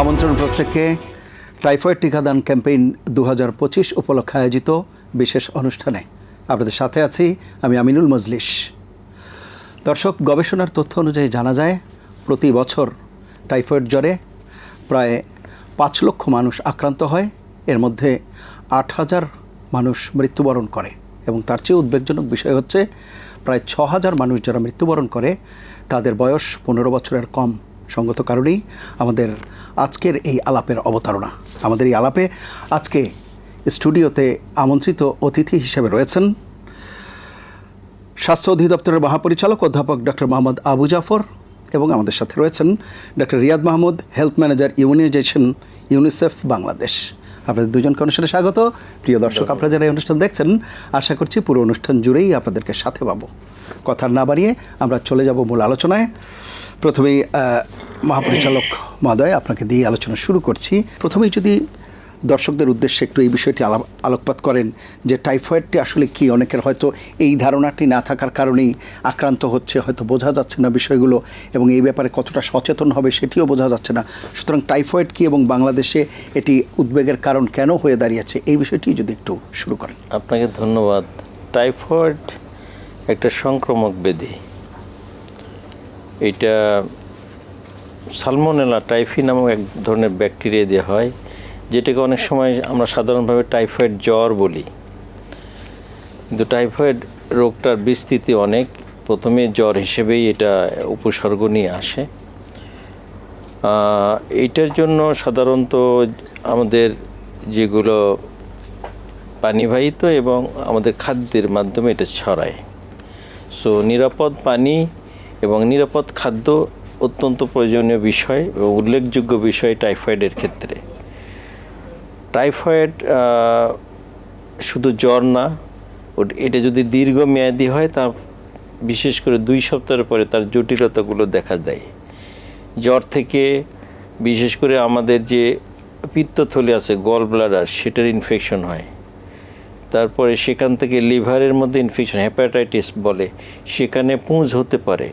আমন্ত্রণ প্রত্যেককে। টাইফয়েড টিকাদান ক্যাম্পেইন দু হাজার পঁচিশ উপলক্ষে আয়োজিত বিশেষ অনুষ্ঠানে। আপনাদের সাথে আছি আমি আমিনুল মজলিস। দর্শক, গবেষণার তথ্য অনুযায়ী জানা যায়, প্রতি বছর টাইফয়েড জ্বরে প্রায় পাঁচ লক্ষ মানুষ আক্রান্ত হয়। এর মধ্যে আট হাজার মানুষ মৃত্যুবরণ করে এবং তার চেয়ে উদ্বেগজনক বিষয় হচ্ছে, প্রায় ছ হাজার মানুষ যারা মৃত্যুবরণ করে, তাদের বয়স পনেরো বছরের কম। সঙ্গত কারণেই আমাদের আজকের এই আলাপের অবতারণা। আমাদের এই আলাপে আজকে স্টুডিওতে আমন্ত্রিত অতিথি হিসেবে রয়েছেন স্বাস্থ্য অধিদপ্তরের মহাপরিচালক, অধ্যাপক ডক্টর মোহাম্মদ আবু জাফর এবং আমাদের সাথে রয়েছেন doctor Riyad Mahmud, health manager immunisation UNICEF Bangladesh. আপনাদের দুজনকে অনুষ্ঠানে স্বাগত। প্রিয় দর্শক আপনারা যারা এই অনুষ্ঠান দেখছেন আশা করছি পুরো অনুষ্ঠান জুড়েই আপনাদেরকে সাথে পাবো। কথা না বাড়িয়ে আমরা চলে যাব মূল আলোচনায়। প্রথমেই মহাপরিচালক মহোদয় আপনাকে দিয়ে আলোচনা শুরু করছি। প্রথমেই যদি দর্শকদের উদ্দেশ্যে একটু এই বিষয়টি আলোকপাত করেন যে টাইফয়েডটি আসলে কি? অনেকের হয়তো এই ধারণাটি না থাকার কারণেই আক্রান্ত হচ্ছে, হয়তো বোঝা যাচ্ছে না বিষয়গুলো এবং এই ব্যাপারে কতটা সচেতন হবে সেটিও বোঝা যাচ্ছে না। সুতরাং টাইফয়েড কি এবং বাংলাদেশে এটি উদ্বেগের কারণ কেন হয়ে দাঁড়িয়েছে? এই বিষয়টি যদি একটু শুরু করেন। আপনাকে ধন্যবাদ। টাইফয়েড একটা সংক্রমক ব্যাধি। এটা সালমোনেলা টাইফি নামক এক ধরনের ব্যাকটেরিয়া দিয়ে হয়। যেটাকে অনেক সময় আমরা সাধারণভাবে টাইফয়েড জ্বর বলি। কিন্তু টাইফয়েড রোগটার বিস্তৃতি অনেক। প্রথমে জ্বর হিসেবেই এটা উপসর্গ নিয়ে আসে। আহ, এইটার জন্য সাধারণত আমাদের যেগুলো পানিবাহিত এবং আমাদের খাদ্যের মাধ্যমে এটা ছড়ায়। সো নিরাপদ পানি এবং নিরাপদ খাদ্য অত্যন্ত প্রয়োজনীয় বিষয় এবং উল্লেখযোগ্য বিষয় টাইফয়েডের ক্ষেত্রে। টাইফয়েড শুধু জ্বর না এটা যদি দীর্ঘমেয়াদী হয় তা বিশেষ করে দুই সপ্তাহের পরে তার জটিলতাগুলো দেখা দেয়। জ্বর থেকে বিশেষ করে আমাদের যে পিত্তথলি আছে গল ব্লাডার সেটার ইনফেকশন হয়। তারপরে সেখান থেকে লিভারের মধ্যে ইনফেকশন হ্যাপাটাইটিস বলে, সেখানে পুঁজ হতে পারে।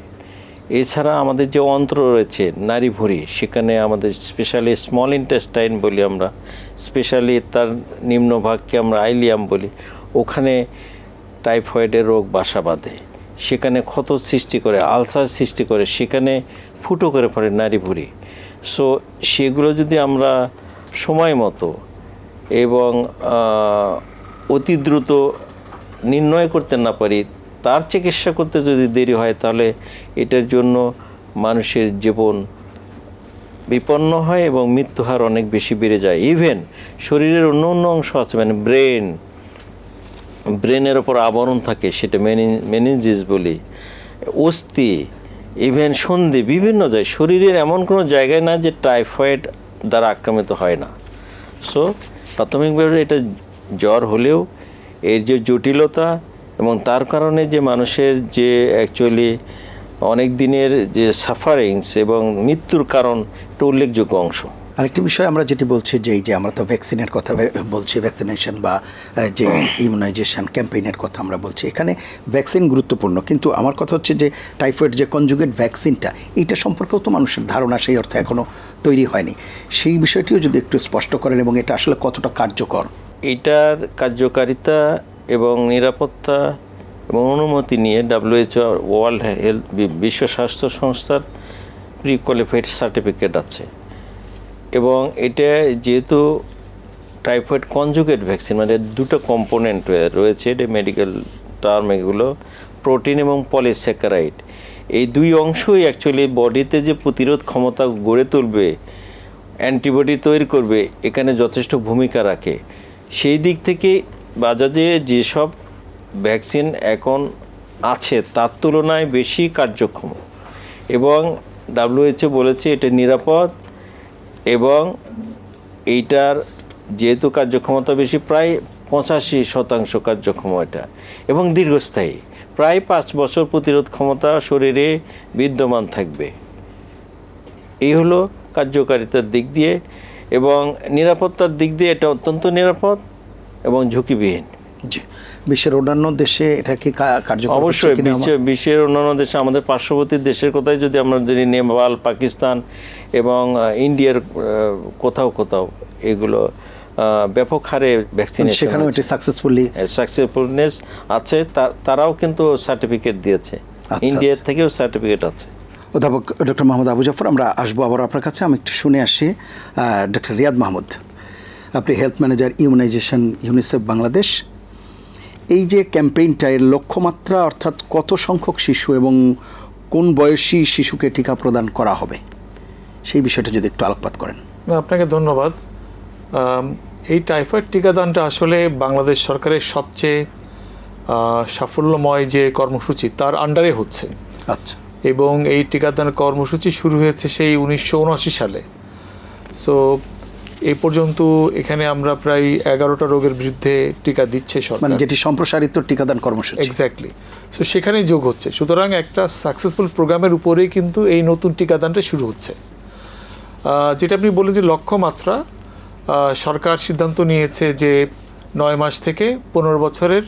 এছাড়া আমাদের যে অন্ত্র রয়েছে, নারী ভুঁড়ি, সেখানে আমাদের স্পেশালি স্মল ইন্টেস্টাইন বলি আমরা স্পেশালি তার নিম্নভাগকে আমরা আইলিয়াম বলি, ওখানে টাইফয়েডের রোগ বাসা বাঁধে। সেখানে ক্ষত সৃষ্টি করে, আলসার সৃষ্টি করে, সেখানে ফুটো করে পড়ে নারী ভুঁড়ি। সো সেগুলো যদি আমরা সময় মতো এবং অতি দ্রুত নির্ণয় করতে না পারি তার চিকিৎসা করতে যদি দেরি হয়, তাহলে এটার জন্য মানুষের জীবন বিপন্ন হয় এবং মৃত্যু হার অনেক বেশি বেড়ে যায়। ইভেন শরীরের অন্য অন্য অংশ আছে মানে ব্রেন, ব্রেনের ওপর আবরণ থাকে, সেটা মেনিনজিস বলি, অস্থি ইভেন সন্ধি, বিভিন্ন জায়গায়, শরীরের এমন কোনো জায়গায় না যে টাইফয়েড দ্বারা আক্রামিত হয় না। সো প্রাথমিকভাবে এটা জ্বর হলেও এর যে জটিলতা এবং তার কারণে যে মানুষের যে অ্যাকচুয়ালি অনেক দিনের যে সাফারিংস এবং মৃত্যুর কারণ একটা উল্লেখযোগ্য অংশ। আরেকটি বিষয় আমরা যেটি বলছি যে এই যে আমরা তো ভ্যাকসিনের কথা বলছি ভ্যাকসিনেশন বা যে ইমিউনাইজেশন ক্যাম্পেইনের কথা আমরা বলছি এখানে ভ্যাকসিন গুরুত্বপূর্ণ। কিন্তু আমার কথা হচ্ছে যে টাইফয়েড যে কনজুগেট ভ্যাকসিনটা এইটা সম্পর্কেও তো মানুষের ধারণা সেই অর্থে এখনও তৈরি হয়নি। সেই বিষয়টিও যদি একটু স্পষ্ট করেন এবং এটা আসলে কতটা কার্যকর? এটার কার্যকারিতা এবং নিরাপত্তা এবং অনুমতি নিয়ে ডাব্লিউএইচও ওয়ার্ল্ড হেলথ বিশ্ব স্বাস্থ্য সংস্থার প্রি কোয়ালিফাইড সার্টিফিকেট আছে। এবং এটা যেহেতু টাইফয়েড কনজুগেট ভ্যাকসিন মানে দুটো কম্পোনেন্ট রয়েছে, এটা মেডিকেল টার্ম এগুলো প্রোটিন এবং পলিস্যাকারাইড এই দুই অংশই অ্যাকচুয়ালি বডিতে যে প্রতিরোধ ক্ষমতা গড়ে তুলবে অ্যান্টিবডি তৈরি করবে, এখানে যথেষ্ট ভূমিকা রাখে। সেই দিক থেকে বাজাজে যেসব ভ্যাকসিন এখন আছে, তার তুলনায় বেশি কার্যক্ষম। এবং ডাব্লিউএইচও বলেছে এটা নিরাপদ এবং এইটার যেহেতু কার্যক্ষমতা বেশি, প্রায় পঁচাশি শতাংশ কার্যক্ষম এটা এবং দীর্ঘস্থায়ী। প্রায় পাঁচ বছর প্রতিরোধ ক্ষমতা শরীরে বিদ্যমান থাকবে। এই হলো কার্যকারিতার দিক দিয়ে এবং নিরাপত্তার দিক দিয়ে এটা অত্যন্ত নিরাপদ। এবং ঝুঁকিবিহীন। জি। বিশ্বের অন্যান্য দেশে এটা কি কার্যকর অবশ্যই বিশ্বের অন্যান্য দেশে আমাদের পার্শ্ববর্তী দেশের কথাই যদি আমরা যদি নেপাল পাকিস্তান এবং ইন্ডিয়ার কোথাও কোথাও এগুলো ব্যাপক হারে ভ্যাকসিনেশন সেখানেও এটি সাকসেসফুলি সাকসেসফুলনেস আছে তারাও কিন্তু সার্টিফিকেট দিয়েছে। আচ্ছা, ইন্ডিয়ার থেকেও সার্টিফিকেট আছে। অধ্যাপক ডক্টর মাহমুদ আবু জাফর আমরা আসব আবার আপনার কাছে। আমি একটু শুনে আসি ডক্টর রিয়াদ মাহমুদ। আপনি health manager immunisation UNICEF Bangladesh এই যে ক্যাম্পেইনটা এর লক্ষ্যমাত্রা অর্থাৎ কত সংখ্যক শিশু এবং কোন বয়সী শিশুকে টিকা প্রদান করা হবে সেই বিষয়টা যদি একটু আলোকপাত করেন। আপনাকে ধন্যবাদ। এই টাইফয়েড টিকাদানটা আসলে বাংলাদেশ সরকারের সবচেয়ে সাফল্যময় যে কর্মসূচি তার আন্ডারে হচ্ছে। আচ্ছা। এবং এই টিকাদান কর্মসূচি শুরু হয়েছে সেই উনিশশো উনআশি সালে। সো এই পর্যন্ত এখানে আমরা প্রায় এগারোটা রোগের বিরুদ্ধে টিকা দিচ্ছে মানে সরকার যেটি সম্প্রসারিত টিকাদান কর্মসূচি। এক্স্যাক্টলি সো সেখানেই যোগ হচ্ছে। সুতরাং একটা সাকসেসফুল প্রোগ্রামের উপরেই কিন্তু এই নতুন টিকাদানটা শুরু হচ্ছে। যেটা আপনি বললেন যে লক্ষ্যমাত্রা সরকার সিদ্ধান্ত নিয়েছে যে নয় মাস থেকে পনেরো বছরের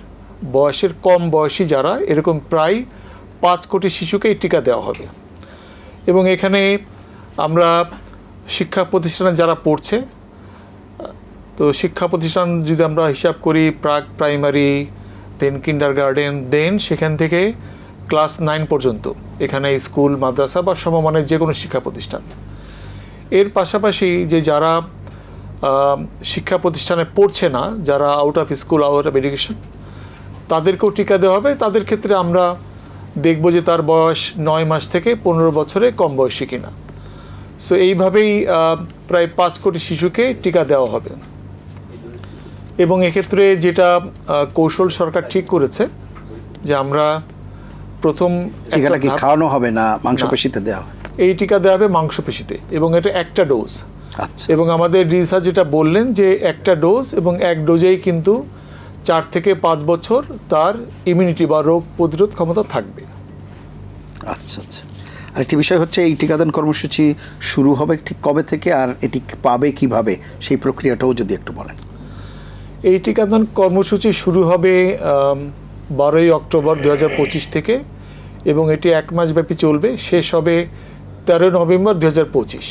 বয়সের কম বয়সী যারা এরকম প্রায় পাঁচ কোটি শিশুকে এই টিকা দেওয়া হবে। এবং এখানে আমরা শিক্ষা প্রতিষ্ঠানে যারা পড়ছে তো শিক্ষা প্রতিষ্ঠান যদি আমরা হিসাব করি প্রাক প্রাইমারি দেন কিন্ডার গার্ডেন দেন সেখান থেকে ক্লাস নাইন পর্যন্ত, এখানে স্কুল, মাদ্রাসা বা সমমানের যে কোনো শিক্ষা প্রতিষ্ঠান। এর পাশাপাশি যে যারা শিক্ষা প্রতিষ্ঠানে পড়ছে না, যারা out of school out of education তাদেরকেও টিকা দেওয়া হবে। তাদের ক্ষেত্রে আমরা দেখব যে তার বয়স নয় মাস থেকে পনেরো বছরে কম বয়সী কিনা। সো এইভাবেই প্রায় পাঁচ কোটি শিশুকে টিকা দেওয়া হবে। এবং এক্ষেত্রে যেটা কৌশল সরকার ঠিক করেছে যে আমরা প্রথম টিকাটা কি খাওয়ানো হবে না মাংসপেশিতে দেওয়া হবে? এই টিকা দেওয়া হবে মাংসপেশিতে এবং এটা একটা ডোজ। আচ্ছা। এবং আমাদের রিসার্চ যেটা বললেন যে একটা ডোজ এবং এক ডোজেই কিন্তু চার থেকে পাঁচ বছর তার ইমিউনিটি বা রোগ প্রতিরোধ ক্ষমতা থাকবে। আচ্ছা আচ্ছা। আরেকটি বিষয় হচ্ছে এই টিকাদান কর্মসূচি শুরু হবে ঠিক কবে থেকে আর এটি পাবে কীভাবে সেই প্রক্রিয়াটাও যদি একটু বলেন। এই টিকাদান কর্মসূচি শুরু হবে বারোই অক্টোবর দু হাজার পঁচিশ থেকে এবং এটি এক মাস ব্যাপী চলবে। শেষ হবে তেরোই নভেম্বর দু হাজার পঁচিশ।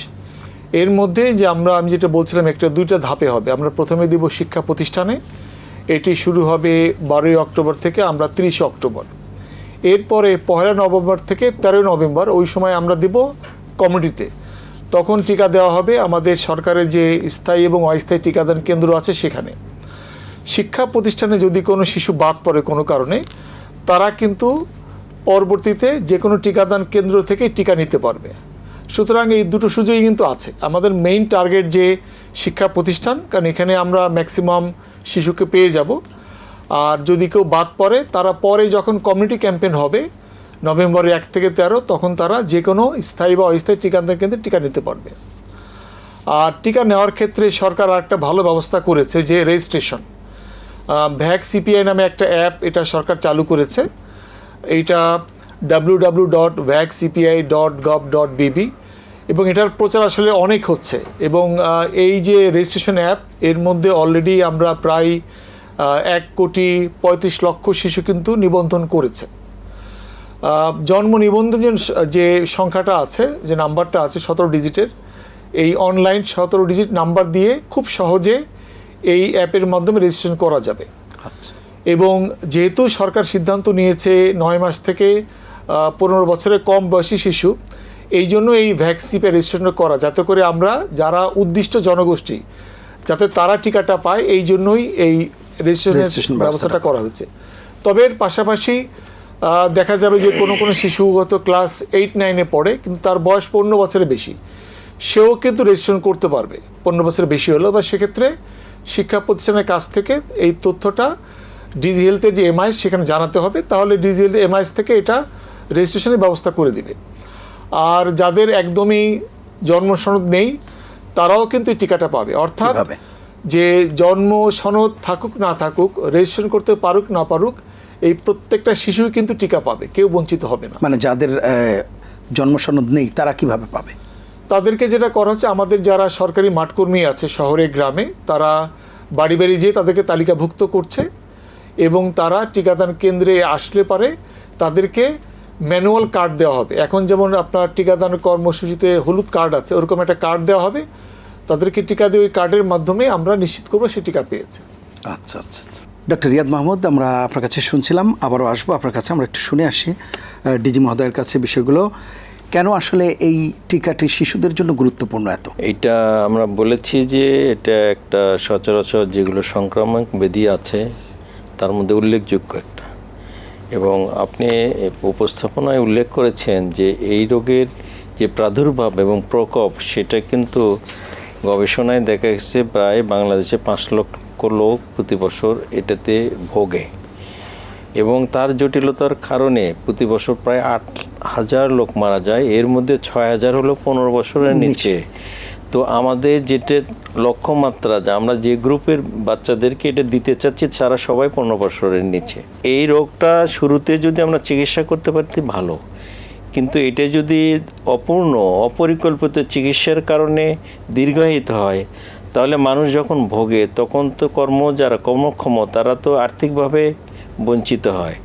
এর মধ্যে যে আমরা, আমি যেটা বলছিলাম, একটা দুইটা ধাপে হবে। আমরা প্রথমে দিব শিক্ষা প্রতিষ্ঠানে। এটি শুরু হবে বারোই অক্টোবর থেকে, আমরা তিরিশে অক্টোবর। এরপরে পহেলা নভেম্বর থেকে তেরোই নভেম্বর, ওই সময় আমরা দিব কমিউনিটিতে তখন টিকা দেওয়া হবে আমাদের সরকারের যে স্থায়ী এবং অস্থায়ী টিকাদান কেন্দ্র আছে সেখানে। শিক্ষা প্রতিষ্ঠানে যদি কোনো শিশু বাদ পড়ে কোনো কারণে, তারা কিন্তু পরবর্তীতে যে কোনো টিকাদান কেন্দ্র থেকে টিকা নিতে পারবে। সুতরাং এই দুটো সুযোগই কিন্তু আছে। আমাদের মেইন টার্গেট যে শিক্ষা প্রতিষ্ঠান, কারণ এখানে আমরা ম্যাক্সিমাম শিশুকে পেয়ে যাব। আর যদি কেউ বাদ পড়ে, তারা পরে যখন কমিউনিটি ক্যাম্পেইন হবে নভেম্বরের এক থেকে তেরো, তখন তারা যে কোনো স্থায়ী বা অস্থায়ী টিকাদান কেন্দ্রে টিকা নিতে পারবে। আর টিকা নেওয়ার ক্ষেত্রে সরকার একটা ভালো ব্যবস্থা করেছে যে রেজিস্ট্রেশন ভ্যাক সিপিআই নামে একটা অ্যাপ এটা সরকার চালু করেছে। এইটা W W dot vaxepi dot gov dot BD এবং এটার প্রচার আসলে অনেক হচ্ছে এবং এই যে রেজিস্ট্রেশন অ্যাপ এর মধ্যে অলরেডি আমরা প্রায় এক কোটি পঁয়ত্রিশ লক্ষ শিশু কিন্তু নিবন্ধন করেছে। জন্ম নিবন্ধন যে সংখ্যাটা আছে, যে নাম্বারটা আছে, সতেরো ডিজিটের এই অনলাইন সতেরো ডিজিট নাম্বার দিয়ে খুব সহজে এই অ্যাপের মাধ্যমে রেজিস্ট্রেশন করা যাবে। আচ্ছা। এবং যেহেতু সরকার সিদ্ধান্ত নিয়েছে নয় মাস থেকে পনেরো বছরের কম বয়সী শিশু এই জন্য এই ভ্যাকসিপে রেজিস্ট্রেশন করা যাতে করে আমরা যারা উদ্দিষ্ট জনগোষ্ঠী যাতে তারা টিকাটা পায় এই জন্যই এই রেজিস্ট্রেশন ব্যবস্থাটা ব্যবস্থাটা করা হয়েছে। তবে এর পাশাপাশি দেখা যাবে যে কোনো কোনো শিশু হয়তো ক্লাস এইট নাইনে পড়ে কিন্তু তার বয়স পনেরো বছরের বেশি। সেও কিন্তু রেজিস্ট্রেশন করতে পারবে। পনেরো বছরের বেশি হলো বা সেক্ষেত্রে শিক্ষা প্রতিষ্ঠানের কাছ থেকে এই তথ্যটা ডিজি হেলথের যে এমআইএস সেখানে জানাতে হবে তাহলে ডিজি হেলথ এমআইএস থেকে এটা রেজিস্ট্রেশনের ব্যবস্থা করে দিবে। আর যাদের একদমই জন্ম সনদ নেই তারাও কিন্তু এই টিকাটা পাবে। অর্থাৎ যে জন্ম সনদ থাকুক না থাকুক রেজিস্ট্রেশন করতে পারুক না পারুক এই প্রত্যেকটা শিশুই কিন্তু টিকা পাবে কেউ বঞ্চিত হবে না। মানে যাদের আহ, জন্মসনদ নেই তারা কীভাবে পাবে? তাদেরকে যেটা করা হচ্ছে, আমাদের যারা সরকারি মাঠকর্মী আছে শহরে, গ্রামে, তারা বাড়ি বাড়ি যেয়ে তাদেরকে তালিকাভুক্ত করছে এবং তারা টিকাদান কেন্দ্রে আসলে পারে তাদেরকে ম্যানুয়াল কার্ড দেওয়া হবে। এখন যেমন আপনার টিকাদান কর্মসূচিতে হলুদ কার্ড আছে, ওরকম একটা কার্ড দেওয়া হবে। তাদেরকে টিকা দিয়ে ওই কার্ডের মাধ্যমে আমরা নিশ্চিত করব সে টিকা পেয়েছে। আচ্ছা আচ্ছা আচ্ছা। ডক্টর রিয়াদ মাহমুদ, আমরা আপনার কাছে শুনছিলাম, আবারও আসব। আপনার কাছে আমরা একটু শুনে আসি। ডিজি মহোদয়ের কাছে বিষয়গুলো। কেন আসলে এই টিকাটি শিশুদের জন্য গুরুত্বপূর্ণ এত? এটা আমরা বলেছি যে এটা একটা সচরাচর যেগুলো সংক্রামক ব্যাধি আছে, তার মধ্যে উল্লেখযোগ্য একটা। এবং আপনি উপস্থাপনায় উল্লেখ করেছেন যে এই রোগের যে প্রাদুর্ভাব এবং প্রকোপ, সেটা কিন্তু গবেষণায় দেখা গেছে প্রায় বাংলাদেশে পাঁচ লক্ষ লোক প্রতি বছর এটাতে ভোগে। এবং তার জটিলতার কারণে প্রতি বছর প্রায় আট হাজার লোক মারা যায় এর মধ্যে ছয় হাজার হলো পনেরো বছরের নিচে। তো আমাদের যেটা লক্ষ্যমাত্রা যে আমরা যে গ্রুপের বাচ্চাদেরকে এটা দিতে চাচ্ছি সারা সবাই পনেরো বছরের নিচে। এই রোগটা শুরুতে যদি আমরা চিকিৎসা করতে পারতি ভালো। কিন্তু এটা যদি অপূর্ণ অপরিকল্পিত চিকিৎসার কারণে দীর্ঘায়িত হয় তাহলে মানুষ যখন ভোগে তখন তো কর্ম যারা কর্মক্ষম তারা তো আর্থিকভাবে বঞ্চিত হয়।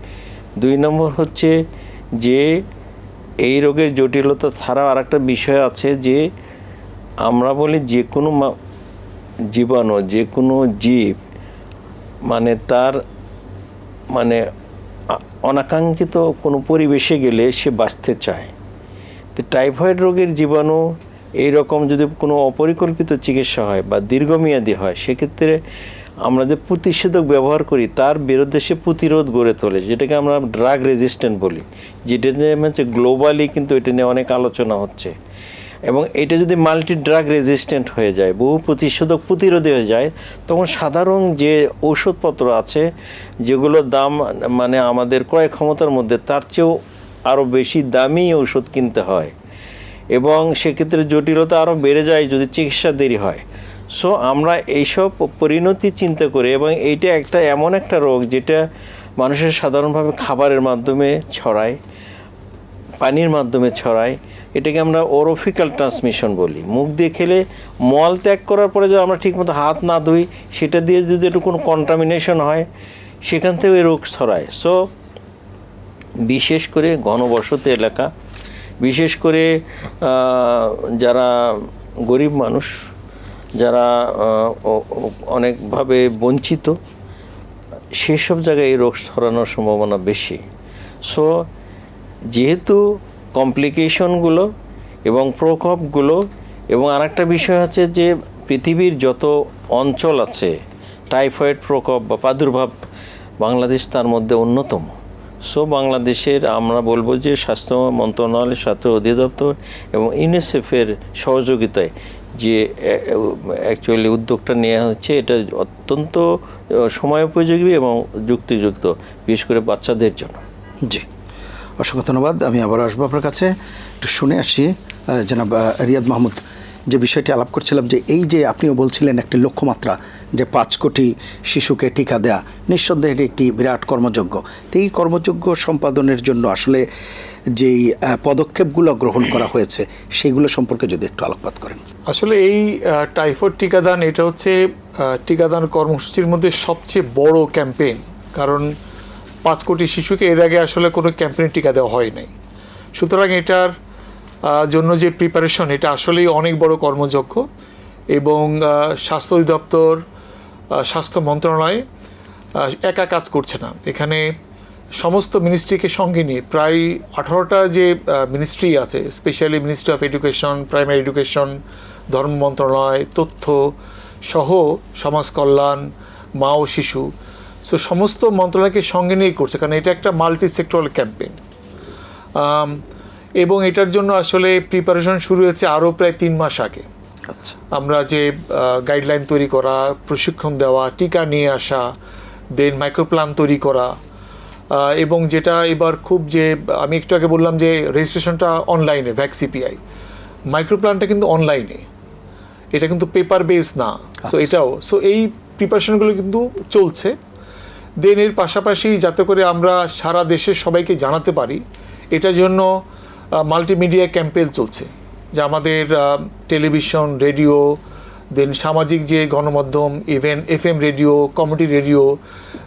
দুই নম্বর হচ্ছে যে এই রোগের জটিলতা ছাড়াও আরেকটা বিষয় আছে যে আমরা বলি যে কোনো জীবাণু, যে কোনো জীব মানে তার মানে অনাকাঙ্ক্ষিত কোনো পরিবেশে গেলে সে বাঁচতে চায়। তো টাইফয়েড রোগের জীবাণু এই রকম যদি কোনো অপরিকল্পিত চিকিৎসা হয় বা দীর্ঘমেয়াদী হয়, সেক্ষেত্রে আমরা যে প্রতিষেধক ব্যবহার করি, তার বিরুদ্ধে সে প্রতিরোধ গড়ে তোলে, যেটাকে আমরা ড্রাগ রেজিস্ট্যান্ট বলি, যেটা নিয়ে হচ্ছে গ্লোবালি কিন্তু এটা নিয়ে অনেক আলোচনা হচ্ছে। এবং এটা যদি মাল্টি ড্রাগ রেজিস্ট্যান্ট হয়ে যায়, বহু প্রতিষেধক প্রতিরোধী হয়ে যায়, তখন সাধারণ যে ঔষধপত্র আছে যেগুলোর দাম মানে আমাদের ক্রয় ক্ষমতার মধ্যে, তার চেয়েও আরও বেশি দামি ওষুধ কিনতে হয়। এবং সেক্ষেত্রে জটিলতা আরও বেড়ে যায় যদি চিকিৎসা দেরি হয়। সো আমরা এইসব পরিণতি চিন্তা করে এবং এইটা একটা এমন একটা রোগ যেটা মানুষের সাধারণভাবে খাবারের মাধ্যমে ছড়ায়, পানির মাধ্যমে ছড়ায়। এটাকে আমরা ওরোফিক্যাল ট্রান্সমিশন বলি। মুখ দিয়ে খেলে মল ত্যাগ করার পরে যদি আমরা ঠিকমতো হাত না ধুই, সেটা দিয়ে যদি একটু কোনো কন্টামিনেশন হয়, সেখান থেকে রোগ ছড়ায়। সো বিশেষ করে ঘনবসতি এলাকা, বিশেষ করে যারা গরিব মানুষ যারা অনেকভাবে বঞ্চিত, সেসব জায়গায় এই রোগ ছড়ানোর সম্ভাবনা বেশি। সো যেহেতু কমপ্লিকেশনগুলো এবং প্রকোপগুলো এবং আরেকটা বিষয় হচ্ছে যে পৃথিবীর যত অঞ্চল আছে, টাইফয়েড প্রকোপ বা প্রাদুর্ভাব বাংলাদেশ তার মধ্যে অন্যতম। সো বাংলাদেশের আমরা বলব যে স্বাস্থ্য মন্ত্রণালয় স্বাস্থ্য অধিদপ্তর এবং ইউনিসেফের সহযোগিতায় যে অ্যাকচুয়ালি উদ্যোগটা নেওয়া হচ্ছে, এটা অত্যন্ত সময়োপযোগী এবং যুক্তিযুক্ত, বিশেষ করে বাচ্চাদের জন্য। জি। অসংখ্য ধন্যবাদ। আমি আবার আসব আপনার কাছে। একটু শুনে আসি জনাব রিয়াদ মাহমুদ, যে বিষয়টি আলাপ করছিলাম যে, এই যে আপনিও বলছিলেন একটি লক্ষ্যমাত্রা যে পাঁচ কোটি শিশুকে টিকা দেয়া, নিঃসন্দেহে একটি বিরাট কর্মযোগ্য। তো এই কর্মযোগ্য সম্পাদনের জন্য আসলে যেই পদক্ষেপগুলো গ্রহণ করা হয়েছে সেইগুলো সম্পর্কে যদি একটু আলোকপাত করেন। আসলে এই টাইফয়েড টিকাদান, এটা হচ্ছে টিকাদান কর্মসূচির মধ্যে সবচেয়ে বড় ক্যাম্পেইন। কারণ পাঁচ কোটি শিশুকে এর আগে আসলে কোনো ক্যাম্পেইন টিকা দেওয়া হয় নাই। সুতরাং এটার জন্য যে প্রিপারেশন এটা আসলেই অনেক বড় কর্মযজ্ঞ এবং স্বাস্থ্য অধিদপ্তর স্বাস্থ্য মন্ত্রণালয় একা কাজ করছে না। এখানে সমস্ত মিনিস্ট্রিকে সঙ্গে নিয়ে প্রায় আঠারোটা যে মিনিস্ট্রি আছে specially ministry of education primary education ধর্ম মন্ত্রণালয় তথ্য সহ সমাজ কল্যাণ মা ও শিশু। সো সমস্ত মন্ত্রণালয়কে সঙ্গে নিয়ে করছে কারণ এটা একটা মাল্টি সেক্টরাল ক্যাম্পেইন এবং এটার জন্য আসলে প্রিপারেশন শুরু হয়েছে আরও প্রায় তিন মাস আগে। আচ্ছা। আমরা যে গাইডলাইন তৈরি করা প্রশিক্ষণ দেওয়া টিকা নিয়ে আসা দেন মাইক্রোপ্ল্যান তৈরি করা এবং যেটা এবার খুব যে আমি একটু আগে বললাম যে রেজিস্ট্রেশনটা অনলাইনে ভ্যাক ভ্যাকসিপিআই মাইক্রোপ্ল্যানটা কিন্তু অনলাইনে এটা কিন্তু পেপার বেস না সো এটাও। সো এই প্রিপারেশনগুলো কিন্তু চলছে। দেন এর পাশাপাশি যাতে করে আমরা সারা দেশের সবাইকে জানাতে পারি এটার জন্য মাল্টিমিডিয়া ক্যাম্পেইন চলছে। যে আমাদের টেলিভিশন রেডিও দেন সামাজিক যে গণমাধ্যম even F M radio community radio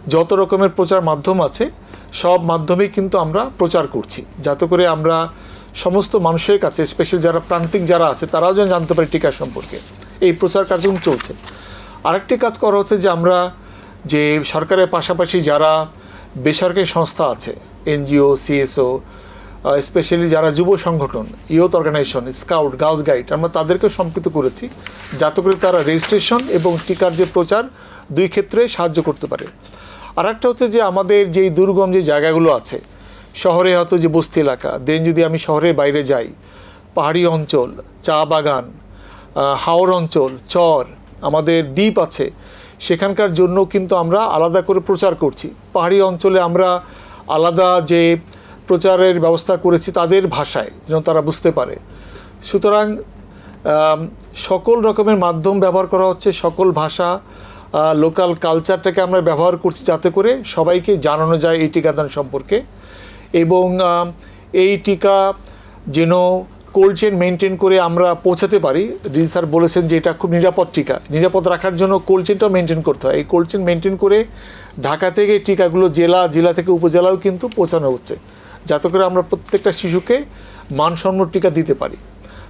যত রকমের প্রচার মাধ্যম আছে সব মাধ্যমেই কিন্তু আমরা প্রচার করছি। যাতে করে আমরা সমস্ত মানুষের কাছে স্পেশাল যারা প্রান্তিক যারা আছে, তারাও যেন জানতে পারে টিকা সম্পর্কে। এই প্রচার কার্যক্রম চলছে। আরেকটি কাজ করা হচ্ছে যে আমরা যে সরকারের পাশাপাশি যারা বেসরকারি সংস্থা আছে, এনজিও, সিএসও স্পেশালি যারা যুব সংগঠন youth organisation scout girls guide আমরা তাদেরকে সম্পৃক্ত করেছি। যাতে করে তারা রেজিস্ট্রেশন এবং টিকার যে প্রচার দুই ক্ষেত্রে সাহায্য করতে পারে। আর একটা হচ্ছে যে আমাদের যেই দুর্গম যে জায়গাগুলো আছে, শহরে হয়তো যে বস্তি এলাকা, দেন যদি আমি শহরের বাইরে যাই, পাহাড়ি অঞ্চল, চা বাগান হাওর অঞ্চল, চর, আমাদের দ্বীপ আছে, সেখানকার জন্য কিন্তু আমরা আলাদা করে প্রচার করছি। পাহাড়ি অঞ্চলে আমরা আলাদা যে প্রচারের ব্যবস্থা করেছি তাদের ভাষায়, যেন তারা বুঝতে পারে। সুতরাং সকল রকমের মাধ্যম ব্যবহার করা হচ্ছে, সকল ভাষা লোকাল কালচারটাকে আমরা ব্যবহার করছি যাতে করে সবাইকে জানানো যায় এই টিকাদান সম্পর্কে। এবং এই টিকা যেন কোল্ড চেন মেনটেন করে আমরা পৌঁছাতে পারি। ডিজি স্যার বলেছেন যে এটা খুব নিরাপদ টিকা। নিরাপদ রাখার জন্য কোল্ড চেনটাও মেনটেন করতে হয়। এই কোল্ড চেন মেনটেন করে ঢাকা থেকে টিকাগুলো জেলা জেলা থেকে উপজেলাও কিন্তু পৌঁছানো হচ্ছে। যাতে করে আমরা প্রত্যেকটা শিশুকে মানসম্মত টিকা দিতে পারি।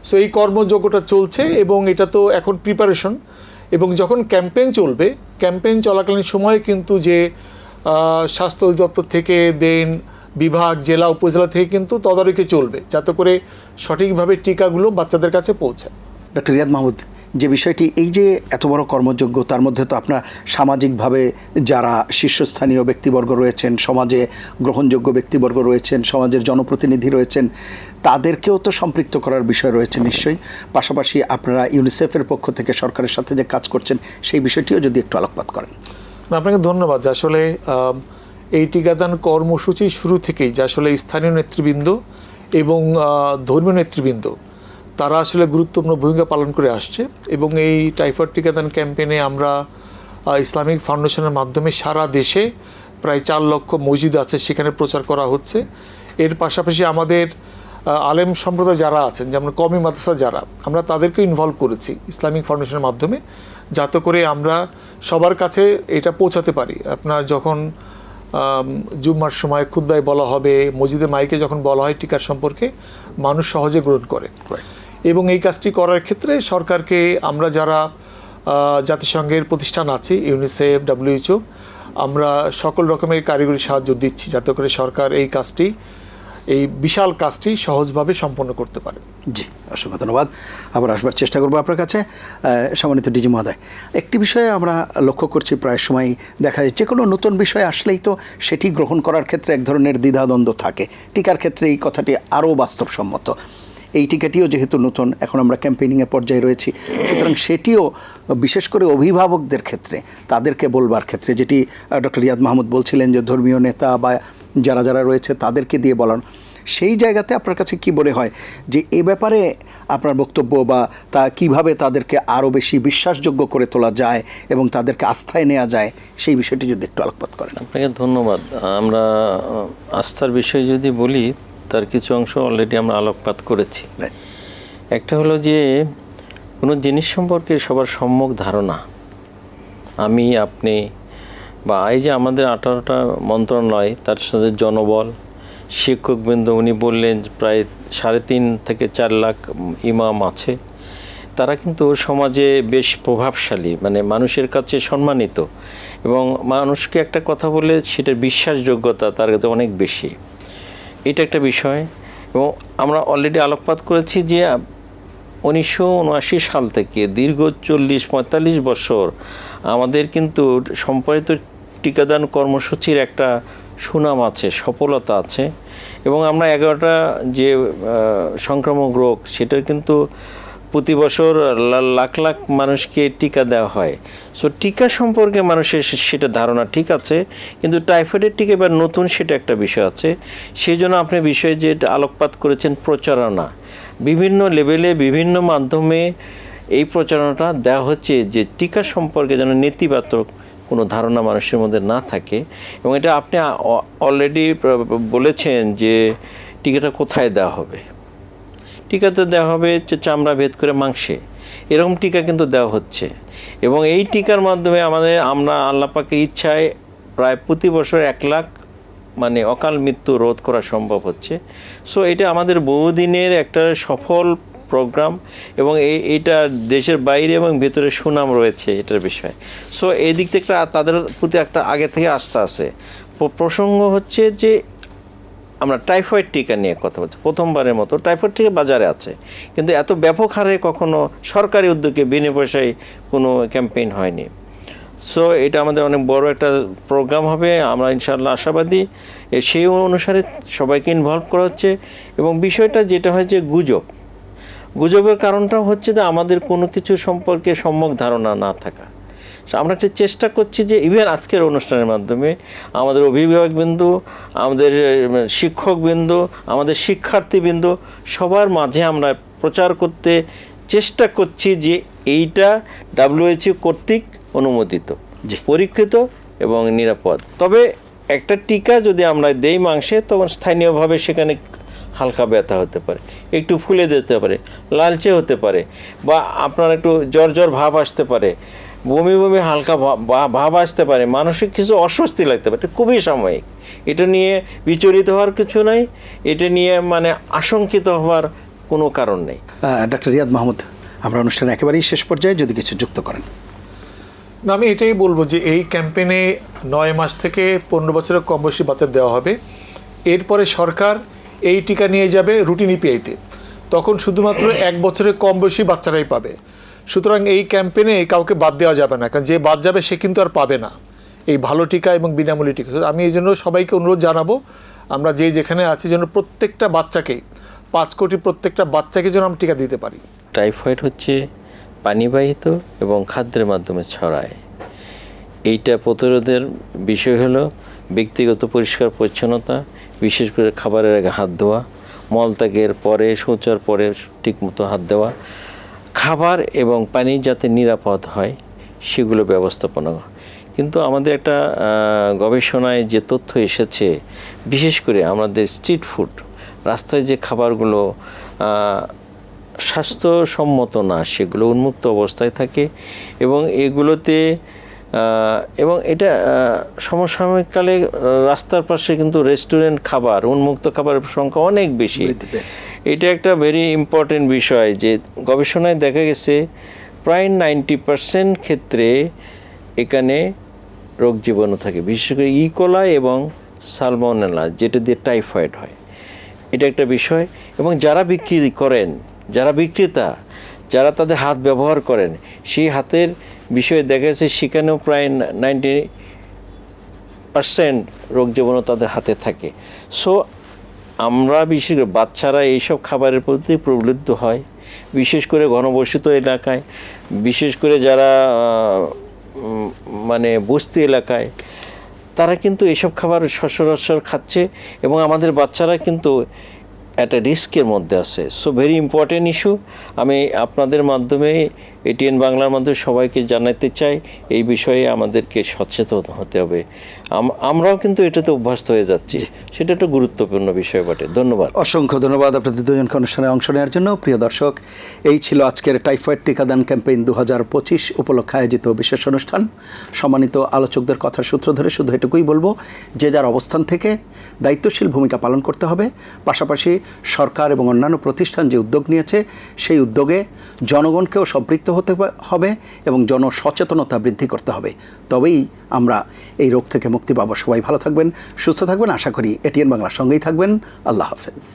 সো এই কর্মযজ্ঞটা চলছে এবং এটা তো এখন প্রিপারেশন এবং যখন ক্যাম্পেইন চলবে, ক্যাম্পেইন চলাকালীন সময়ে কিন্তু যে স্বাস্থ্য অধিদপ্তর থেকে দেন, বিভাগ, জেলা, উপজেলা থেকে কিন্তু তদারকি চলবে, যাতে করে সঠিকভাবে টিকাগুলো বাচ্চাদের কাছে পৌঁছায়। ডক্টর রিয়াদ মাহমুদ, যে বিষয়টি, এই যে এত বড় কর্মযোগ্য তার মধ্যে তো আপনার সামাজিকভাবে যারা শীর্ষস্থানীয় ব্যক্তিবর্গ রয়েছেন, সমাজে গ্রহণযোগ্য ব্যক্তিবর্গ রয়েছেন, সমাজের জনপ্রতিনিধি রয়েছেন, তাদেরকেও তো সম্পৃক্ত করার বিষয় রয়েছে নিশ্চয়ই। পাশাপাশি আপনারা ইউনিসেফের পক্ষ থেকে সরকারের সাথে যে কাজ করছেন, সেই বিষয়টিও যদি একটু আলোকপাত করেন। আপনাকে ধন্যবাদ আসলে এই টিকাদান কর্মসূচি শুরু থেকেই যে আসলে স্থানীয় নেতৃবৃন্দ এবং ধর্মীয় নেতৃবৃন্দ তারা আসলে গুরুত্বপূর্ণ ভূমিকা পালন করে আসছে এবং এই টাইফয়েড টিকাদান ক্যাম্পেইনে আমরা ইসলামিক ফাউন্ডেশনের মাধ্যমে সারা দেশে প্রায় চার লক্ষ মসজিদ আছে সেখানে প্রচার করা হচ্ছে। এর পাশাপাশি আমাদের আলেম সম্প্রদায় যারা আছেন, যেমন কমি মাদ্রাসা যারা, আমরা তাদেরকে ইনভলভ করেছি ইসলামিক ফাউন্ডেশনের মাধ্যমে, যাতে করে আমরা সবার কাছে এটা পৌঁছাতে পারি। আপনার যখন জুম্মার সময় খুদ্ায় বলা হবে, মসজিদে মাইকে যখন বলা হয় টিকার সম্পর্কে, মানুষ সহজে গ্রহণ করে। এবং এই কাজটি করার ক্ষেত্রে সরকারকে আমরা যারা জাতিসংঘের প্রতিষ্ঠান আছে, ইউনিসেফ, ডাব্লিউএইচও, আমরা সকল রকমের কারিগরি সাহায্য দিচ্ছি যাতে করে সরকার এই কাজটি, এই বিশাল কাজটি সহজভাবে সম্পন্ন করতে পারে। জি, অসংখ্য ধন্যবাদ। আবার আসবার চেষ্টা করব আপনার কাছে সম্মানিত ডিজি মহোদয়। একটি বিষয়ে আমরা লক্ষ্য করছি, প্রায় সময় দেখা যায় যে কোনো নতুন বিষয় আসলেই তো সেটি গ্রহণ করার ক্ষেত্রে এক ধরনের দ্বিধাদ্বন্দ্ব থাকে। টিকার ক্ষেত্রে এই কথাটি আরও বাস্তবসম্মত। এই টিকাটিও যেহেতু নতুন, এখন আমরা ক্যাম্পেইনিংয়ের পর্যায়ে রয়েছি। সুতরাং সেটিও বিশেষ করে অভিভাবকদের ক্ষেত্রে, তাদেরকে বলবার ক্ষেত্রে, যেটি ডক্টর রিয়াদ মাহমুদ বলছিলেন যে ধর্মীয় নেতা বা যারা যারা রয়েছে তাদেরকে দিয়ে বলানো। সেই জায়গাতে আপনার কাছে কি মনে হয় যে এ ব্যাপারে আপনার বক্তব্য বা তা কীভাবে তাদেরকে আরও বেশি বিশ্বাসযোগ্য করে তোলা যায় এবং তাদেরকে আস্থায় নেওয়া যায়, সেই বিষয়টি যদি একটু আলোকপাত করেন। আপনাকে ধন্যবাদ। আমরা আস্থার বিষয়ে যদি বলি তার কিছু অংশ অলরেডি আমরা আলোকপাত করেছি। একটা হলো যে কোনো জিনিস সম্পর্কে সবার সম্যক ধারণা। আমি আপনি বা এই যে আমাদের আঠারোটা মন্ত্রণালয় তার সাথে জনবল শিক্ষকবৃন্দ উনি বললেন প্রায় সাড়ে তিন থেকে চার লাখ ইমাম আছে। তারা কিন্তু সমাজে বেশ প্রভাবশালী মানে মানুষের কাছে সম্মানিত। এবং মানুষকে একটা কথা বলে সেটার বিশ্বাসযোগ্যতা তার কাছে অনেক বেশি। এটা একটা বিষয়। এবং আমরা অলরেডি আলোকপাত করেছি যে উনিশশো উনআশি সাল থেকে দীর্ঘ চল্লিশ পঁয়তাল্লিশ বছর আমাদের কিন্তু সম্পাদিত টিকাদান কর্মসূচির একটা সুনাম আছে, সফলতা আছে। এবং আমরা এগারোটা যে সংক্রামক রোগ, সেটার কিন্তু প্রতি বছর লাখ লাখ মানুষকে টিকা দেওয়া হয়। সো টিকা সম্পর্কে মানুষের সেটা ধারণা ঠিক আছে, কিন্তু টাইফয়েডের টিকা এবার নতুন সেটা একটা বিষয় আছে। সেই জন্য আপনি বিষয়ে যে আলোকপাত করেছেন প্রচারণা। বিভিন্ন লেভেলে, বিভিন্ন মাধ্যমে এই প্রচারণাটা দেওয়া হচ্ছে যে টিকা সম্পর্কে যেন নেতিবাচক কোনো ধারণা মানুষের মধ্যে না থাকে। এবং এটা আপনি অলরেডি বলেছেন যে টিকাটা কোথায় দেওয়া হবে। টিকাতে দেওয়া হবে যে চামড়া ভেদ করে মাংসে। এরকম টিকা কিন্তু দেওয়া হচ্ছে। এবং এই টিকার মাধ্যমে আমাদের, আমরা আল্লাহ পাকের ইচ্ছায় প্রায় প্রতি বছর এক লাখ মানে অকাল মৃত্যু রোধ করা সম্ভব হচ্ছে। সো এটা আমাদের বহুদিনের একটা সফল প্রোগ্রাম এবং এই এটা দেশের বাইরে এবং ভেতরে সুনাম রয়েছে এটার বিষয়ে। সো এই দিক থেকে তাদের প্রতি একটা আগে থেকে আস্থা আছে। প্রসঙ্গ হচ্ছে যে আমরা টাইফয়েড টিকা নিয়ে কথা বলছি। প্রথমবারের মতো টাইফয়েড টিকা বাজারে আছে। কিন্তু এত ব্যাপক হারে কখনো সরকারি উদ্যোগে বিনা পয়সায় কোনো ক্যাম্পেইন হয়নি। সো এটা আমাদের অনেক বড় একটা প্রোগ্রাম হবে। আমরা ইনশাআল্লাহ আশাবাদী। সেই অনুসারে সবাইকে ইনভলভ করা হচ্ছে। এবং বিষয়টা যেটা হয় যে গুজব। গুজবের কারণটা হচ্ছে যে আমাদের কোনো কিছু সম্পর্কে সম্যক ধারণা না থাকা। আমরা একটা চেষ্টা করছি যে ইভেন আজকের অনুষ্ঠানের মাধ্যমে আমাদের অভিভাবকবৃন্দ আমাদের শিক্ষকবৃন্দ আমাদের শিক্ষার্থীবৃন্দ সবার মাঝে আমরা প্রচার করতে চেষ্টা করছি যে এইটা ডাব্লিউএইচও কর্তৃক অনুমোদিত। পরীক্ষিত এবং নিরাপদ তবে একটা টিকা যদি আমরা দেই মাংসে তখন স্থানীয়ভাবে সেখানে হালকা ব্যথা হতে পারে একটু ফুলে যেতে পারে লালচে হতে পারে বা আপনার একটু জ্বর জ্বর ভাব আসতে পারে বমি বমি হালকা ভাব আসতে পারে মানসিক কিছু অস্বস্তি লাগতে পারে খুবই সাময়িক। এটা নিয়ে বিচলিত হওয়ার কিছু নাই এটা নিয়ে মানে আশঙ্কিত হওয়ার কোনো কারণ নেই। ডাক্তার রিয়াদ মাহমুদ আমরা অনুষ্ঠান একেবারেই শেষ পর্যায়ে যদি কিছু যুক্ত করেন। না আমি এটাই বলব যে এই ক্যাম্পেনে নয় মাস থেকে পনেরো বছরের কম বয়সী বাচ্চা দেওয়া হবে। এরপরে সরকার এই টিকা নিয়ে যাবে রুটিন ইপিআইতে। তখন শুধুমাত্র এক বছরের কম বয়সী বাচ্চারাই পাবে। সুতরাং এই ক্যাম্পেনে কাউকে বাদ দেওয়া যাবে না, কারণ যে বাদ যাবে সে কিন্তু আর পাবে না। এই ভালো টিকা এবং বিনামূল্যে টিকা। আমি এই জন্য সবাইকে অনুরোধ জানাব, আমরা যে যেখানে আছি যেন প্রত্যেকটা বাচ্চাকে, পাঁচ কোটি প্রত্যেকটা বাচ্চাকে যেন আমরা টিকা দিতে পারি। টাইফয়েড হচ্ছে পানিবাহিত এবং খাদ্যের মাধ্যমে ছড়ায়। এইটা প্রতিরোধের বিষয় হলো ব্যক্তিগত পরিষ্কার পরিচ্ছন্নতা, বিশেষ করে খাবারের আগে হাত ধোয়া, মলত্যাগের পরে শৌচার পরে ঠিকমতো হাত দেওয়া খাবার এবং পানি যাতে নিরাপদ হয়, সেগুলো ব্যবস্থাপনা। কিন্তু আমাদের একটা গবেষণায় যে তথ্য এসেছে, বিশেষ করে আমাদের স্ট্রিট ফুড, রাস্তায় যে খাবারগুলো স্বাস্থ্যসম্মত না, সেগুলো উন্মুক্ত অবস্থায় থাকে এবং এগুলোতে এবং এটা সমসাময়িককালে রাস্তার পাশে কিন্তু রেস্টুরেন্ট খাবার উন্মুক্ত খাবারের সংখ্যা অনেক বেশি। এটা একটা ভেরি ইম্পর্টেন্ট বিষয় যে গবেষণায় দেখা গেছে প্রায় নাইনটি পার্সেন্ট ক্ষেত্রে এখানে রোগ জীবাণু থাকে বিশেষ করে ইকোলাই এবং সালমোনেলা যেটা দিয়ে টাইফয়েড হয়। এটা একটা বিষয়। এবং যারা বিক্রি করেন যারা বিক্রেতা যারা তাদের হাত ব্যবহার করেন সেই হাতের বিষয়ে দেখা গেছে সেখানেও প্রায় নাইনটি পার্সেন্ট রোগ জীবাণু তাদের হাতে থাকে। সো, আমরা বিশেষ করে বাচ্চারা এইসব খাবারের প্রতি প্রবৃত্ত হয়, বিশেষ করে ঘনবসিত এলাকায়, বিশেষ করে যারা মানে বস্তি এলাকায়, তারা কিন্তু এইসব খাবার সচরাচর খাচ্ছে এবং আমাদের বাচ্চারা কিন্তু একটা রিস্কের মধ্যে আছে। সো ভেরি ইম্পর্ট্যান্ট ইস্যু আমি আপনাদের মাধ্যমে এটিএন বাংলার মাধ্যমে সবাইকে জানাতে চাই, এই বিষয়ে আমাদেরকে সচেতন হতে হবে। আমরাও কিন্তু এটাতে অভ্যস্ত হয়ে যাচ্ছি। সেটা একটা গুরুত্বপূর্ণ বিষয় বটে। ধন্যবাদ। অসংখ্য ধন্যবাদ আপনাদের দুজনকে অনুষ্ঠানে অংশ নেওয়ার জন্য। প্রিয় দর্শক এই ছিল আজকের টাইফয়েড টিকাদান ক্যাম্পেইন দু হাজার পঁচিশ উপলক্ষে আয়োজিত বিশেষ অনুষ্ঠান। সম্মানিত আলোচকদের কথার সূত্র ধরে শুধু এটুকুই বলব যে যার অবস্থান থেকে দায়িত্বশীল ভূমিকা পালন করতে হবে। পাশাপাশি সরকার এবং অন্যান্য প্রতিষ্ঠান যে উদ্যোগ নিয়েছে সেই উদ্যোগে জনগণকেও সম্পৃক্ত হতে হবে এবং জনসচেতনতা বৃদ্ধি করতে হবে। তবেই আমরা এই রোগ থেকে মুক্তি পাবো। সবাই ভালো থাকবেন, সুস্থ থাকবেন। আশা করি এটিএন বাংলার সঙ্গেই থাকবেন। আল্লাহ হাফেজ।